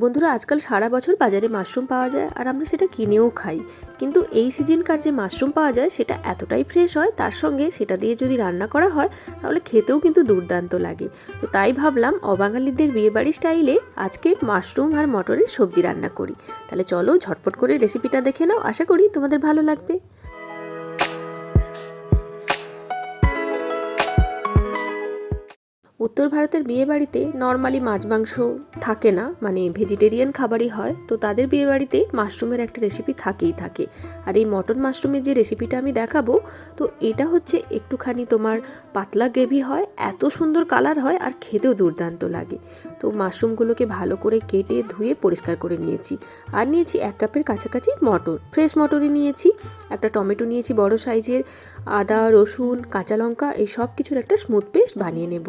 বন্ধুরা, আজকাল সারা বছর বাজারে মাশরুম পাওয়া যায় আর আমরা সেটা কিনেও খাই। কিন্তু এই সিজনকার যে মাশরুম পাওয়া যায়, সেটা এতটাই ফ্রেশ হয়, তার সঙ্গে সেটা দিয়ে যদি রান্না করা হয়, তাহলে খেতেও কিন্তু দুর্দান্ত লাগে। তো তাই ভাবলাম, অবাঙালিদের বিয়েবাড়ি স্টাইলে আজকে মাশরুম আর মটরের সবজি রান্না করি। তাহলে চলো ঝটপট করে রেসিপিটা দেখে নাও। আশা করি তোমাদের ভালো লাগবে। উত্তর ভারতের বিয়ে বাড়িতে নর্মালি মাছ মাংস থাকে না মানে ভেজিটেরিয়ান খাবারই হয়, তো তাদের বিয়ে বাড়িতে মাশরুমের একটা রেসিপি থাকেই থাকে। আর এই মটন মাশরুমের যে রেসিপিটা আমি দেখাবো, তো এটা হচ্ছে একটুখানি তোমার পাতলা গ্রেভি হয়, এত সুন্দর কালার হয় আর খেতেও দুর্দান্ত লাগে। তো মাশরুমগুলোকে ভালো করে কেটে ধুয়ে পরিষ্কার করে নিয়েছি। আর নিয়েছি এক কাপের কাছাকাছি মটর। ফ্রেশ মটরই নিয়েছি, একটা টমেটো নিয়েছি বড় সাইজের, আদা, রসুন, কাঁচা লঙ্কা, এই সব কিছুর একটা স্মুথ পেস্ট বানিয়ে নেব।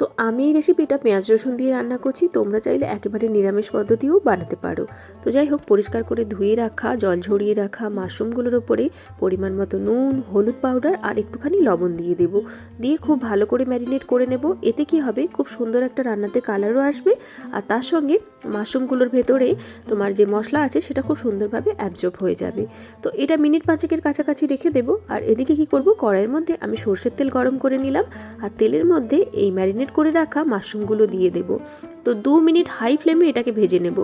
তো আমি এই রেসিপিটা পেঁয়াজ, রসুন দিয়ে রান্না করছি। তোমরা চাইলে একেবারে নিরামিষ পদ্ধতিও বানাতে পারো। তো যাই হোক, পরিষ্কার করে ধুয়ে রাখা, জল ঝরিয়ে রাখা মাশরুমগুলোর ওপরে পরিমাণ মতো নুন, হলুদ পাউডার আর একটুখানি লবণ দিয়ে দেব। দিয়ে খুব ভালো করে ম্যারিনেট করে নেব। এতে কি হবে? খুব সুন্দর একটা রান্নাতে কালারও আসবে। আর তার সঙ্গে মাশরুমগুলোর ভেতরে তোমার যে মশলা আছে, সেটা খুব সুন্দরভাবে অ্যাবজর্ব হয়ে যাবে। তো এটা মিনিট পাঁচেকের কাছাকাছি রেখে দেবো। আর এদিকে কি করব? কড়াইয়ের মধ্যে আমি সর্ষের তেল গরম করে নিলাম। আর তেলের মধ্যে এই ম্যারিনেট করে রাখা মাশরুমগুলো দিয়ে দেব। তো দু মিনিট হাই ফ্লেমে এটাকে ভেজে নেব।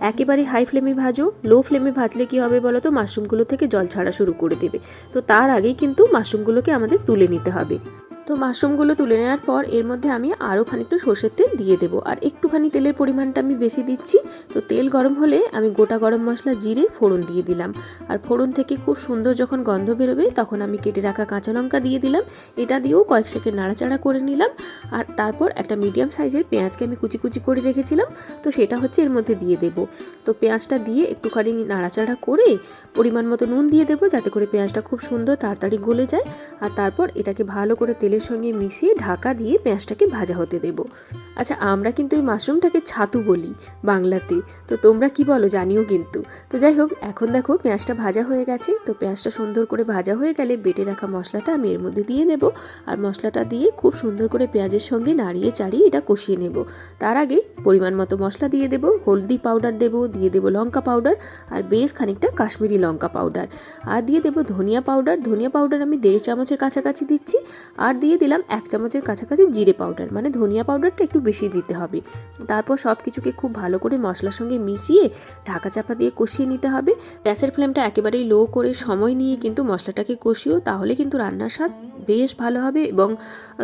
একেবারে হাই ফ্লেমে ভাজো, লো ফ্লেমে ভাজলে কি হবে বলো তো? মাশরুমগুলো থেকে জল ছাড়া শুরু করে দেবে। তো তার আগেই কিন্তু মাশরুমগুলোকে আমাদের তুলে নিতে হবে। তো মাশরুমগুলো তুলে নেওয়ার পর এর মধ্যে আমি আরও খানিকটা সর্ষের তেল দিয়ে দেবো। আর একটুখানি তেলের পরিমাণটা আমি বেশি দিচ্ছি। তো তেল গরম হলে আমি গোটা গরম মশলা জিরে, ফোড়ন দিয়ে দিলাম। আর ফোড়ন থেকে খুব সুন্দর যখন গন্ধ বেরোবে তখন আমি কেটে রাখা কাঁচা লঙ্কা দিয়ে দিলাম। এটা দিয়েও কয়েক সেকেন্ড নাড়াচাড়া করে নিলাম। আর তারপর একটা মিডিয়াম সাইজের পেঁয়াজকে আমি কুচি কুচি করে রেখেছিলাম। তো সেটা হচ্ছে এর মধ্যে দিয়ে দেব। তো পেঁয়াজটা দিয়ে একটুখানি নাড়াচাড়া করে পরিমাণ মতো নুন দিয়ে দেবো যাতে করে পেঁয়াজটা খুব সুন্দর তাড়াতাড়ি গলে যায়। আর তারপর এটাকে ভালো করে তেলের সঙ্গে মিশিয়ে ঢাকা দিয়ে পেঁয়াজটাকে ভাজা হতে দেব। আচ্ছা আমরা কিন্তু এই মাশরুমটাকে ছাতু বলি বাংলাতে। তো তোমরা কি বলো, জানিও কিন্তু। তো যাই হোক, এখন দেখো পেঁয়াজটা ভাজা হয়ে গেছে। তো পেঁয়াজটা সুন্দর করে ভাজা হয়ে গেলে বেটে রাখা মশলাটা আমি এর মধ্যে দিয়ে নেব। আর মশলাটা দিয়ে খুব সুন্দর করে পেঁয়াজের সঙ্গে নাড়িয়ে চাড়িয়ে এটা কষিয়ে নেব। তার আগে পরিমাণ মতো মশলা দিয়ে দেব। হলদি পাউডার দেব, দিয়ে দেব লঙ্কা পাউডার, আর বেশ খানিকটা কাশ্মীরি লঙ্কা পাউডার। আর দিয়ে দেব ধনিয়া পাউডার। ধনিয়া পাউডার আমি দেড় চামচের কাছাকাছি দিচ্ছি। আর দিয়ে দিলাম এক চামচের কাছাকাছি জিরে পাউডার মানে ধনিয়া পাউডারটা একটু বেশি দিতে হবে। তারপর সব কিছুকে খুব ভালো করে মশলার সঙ্গে মিশিয়ে ঢাকা চাপা দিয়ে কষিয়ে নিতে হবে। গ্যাসের ফ্লেমটা একেবারেই লো করে সময় নিয়ে কিন্তু মশলাটাকে কষিও, তাহলে কিন্তু রান্নার স্বাদ বেশ ভালো হবে এবং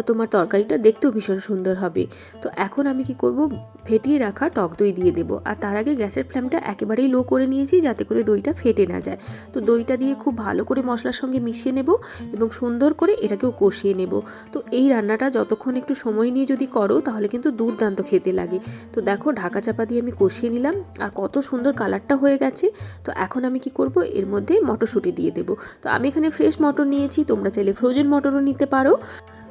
তোমার তরকারিটা দেখতেও ভীষণ সুন্দর হবে। তো এখন আমি কি করব? ফেটিয়ে রাখা টক দই দিয়ে দেবো। আর তার আগে গ্যাসের ফ্লেমটা একেবারেই লো করে নিয়েছি যাতে করে দইটা ফেটে না যায়। তো দইটা দিয়ে খুব ভালো করে মশলার সঙ্গে মিশিয়ে নেব এবং সুন্দর করে এটাকেও কষিয়ে নেব। তো এই রান্নাটা যতক্ষণ একটু সময় নিয়ে যদি করো, তাহলে কিন্তু দুর্দান্ত খেতে লাগে। তো দেখো, ঢাকা চাপা দিয়ে আমি কষিয়ে নিলাম আর কত সুন্দর কালারটা হয়ে গেছে। তো এখন আমি কি করব? এর মধ্যে মটরশুঁটি দিয়ে দেবো। তো আমি এখানে ফ্রেশ মটর নিয়েছি, তোমরা চাইলে ফ্রোজেন মটরও নিতে পারো।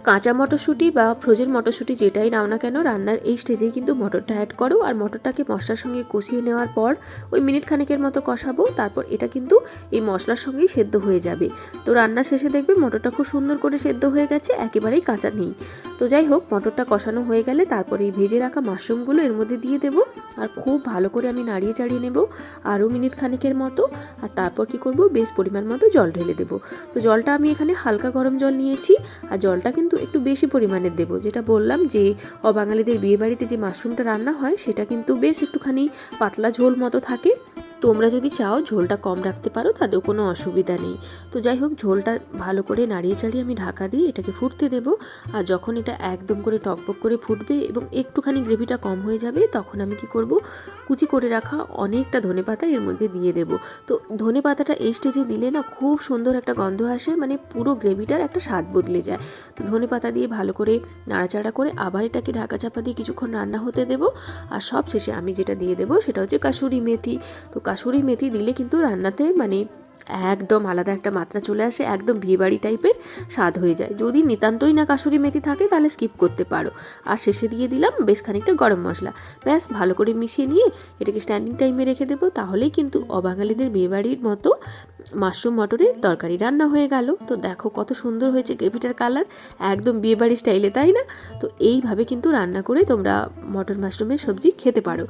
কাঁচা মটরশুঁটি বা ফ্রোজেন মটরশুঁটি যেটাই নাও না কেন, রান্নার এই স্টেজেই কিন্তু মটরটা অ্যাড করো আর মটরটাকে মশলার সঙ্গে কষিয়ে নেওয়ার পর ওই মিনিট খানেকের মতো কষাবো, তারপর এটা কিন্তু এই মশলার সঙ্গেই সেদ্ধ হয়ে যাবে। তো রান্না শেষে দেখবে মটরটা খুব সুন্দর করে সেদ্ধ হয়ে গেছে, একেবারেই কাঁচা নেই। তো যাই হোক, মটরটা কষানো হয়ে গেলে তারপরে এই ভেজে রাখা মাশরুমগুলো এর মধ্যে দিয়ে দেবো আর খুব ভালো করে আমি নাড়িয়ে চাড়িয়ে নেব আরও মিনিট খানেকের মতো আর তারপর কি করব, বেশ পরিমাণ মতো জল ঢেলে দেবো। তো জলটা আমি এখানে হালকা গরম জল নিয়েছি আর জলটা কিন্তু একটু বেশি পরিমাণে দেব। যেটা বললাম যে, অবাঙালিদের বিয়েবাড়িতে যে মাশরুমটা রান্না হয়, সেটা কিন্তু বেশ একটুখানি পাতলা ঝোল মতো থাকে। তোমরা যদি চাও ঝোলটা কম রাখতে পারো, তাতেও কোনো অসুবিধা নেই। তো যাই হোক, ঝোলটা ভালো করে নাড়িয়ে চাড়িয়ে আমি ঢাকা দিয়ে এটাকে ফুটতে দেবো। আর যখন এটা একদম করে টকবক করে ফুটবে এবং একটুখানি গ্রেভিটা কম হয়ে যাবে, তখন আমি কি করব? কুচি করে রাখা অনেকটা ধনে পাতা এর মধ্যে দিয়ে দেব। তো ধনে পাতাটা এই স্টেজে দিলে না খুব সুন্দর একটা গন্ধ আসে মানে পুরো গ্রেভিটার একটা স্বাদ বদলে যায়। তো ধনে পাতা দিয়ে ভালো করে নাড়াচাড়া করে আবার এটাকে ঢাকা চাপা দিয়ে কিছুক্ষণ রান্না হতে দেবো। আর সব শেষে আমি যেটা দিয়ে দেবো সেটা হচ্ছে কাসুরি মেথি। তো কাসুরি মেথি দিলে কিন্তু রান্নাতে মানে একদম আলাদা একটা মাত্রা চলে আসে, একদম বিয়েবাড়ি টাইপের স্বাদ হয়ে যায়। যদি নিতান্তই না কাসুরি মেথি থাকে, তাহলে স্কিপ করতে পারো। আর শেষে দিয়ে দিলাম বেশ খানিকটা গরম মশলা। ব্যাস, ভালো করে মিশিয়ে নিয়ে এটাকে স্ট্যান্ডিং টাইমে রেখে দেবো, তাহলেই কিন্তু অবাঙালিদের বিয়েবাড়ির মতো মাশরুম মটরের তরকারি রান্না হয়ে গেল। তো দেখো কত সুন্দর হয়েছে গ্রেভিটার কালার। একদম বিয়েবাড়ি স্টাইলে, তাই না? তো এইভাবে কিন্তু রান্না করে তোমরা মটর মাশরুমের সবজি খেতে পারো।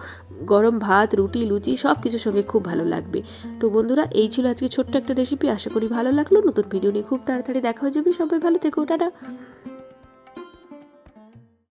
গরম ভাত, রুটি, লুচি সব কিছুর সঙ্গে খুব ভালো লাগবে। তো বন্ধুরা, এই ছিল আজকে ছোট্ট একটা রেসিপি। আশা করি ভালো লাগল। নতুন ভিডিও নিয়ে খুব তাড়াতাড়ি দেখা হয়ে যাবে। সবাই ভালো থেকো, টাটা।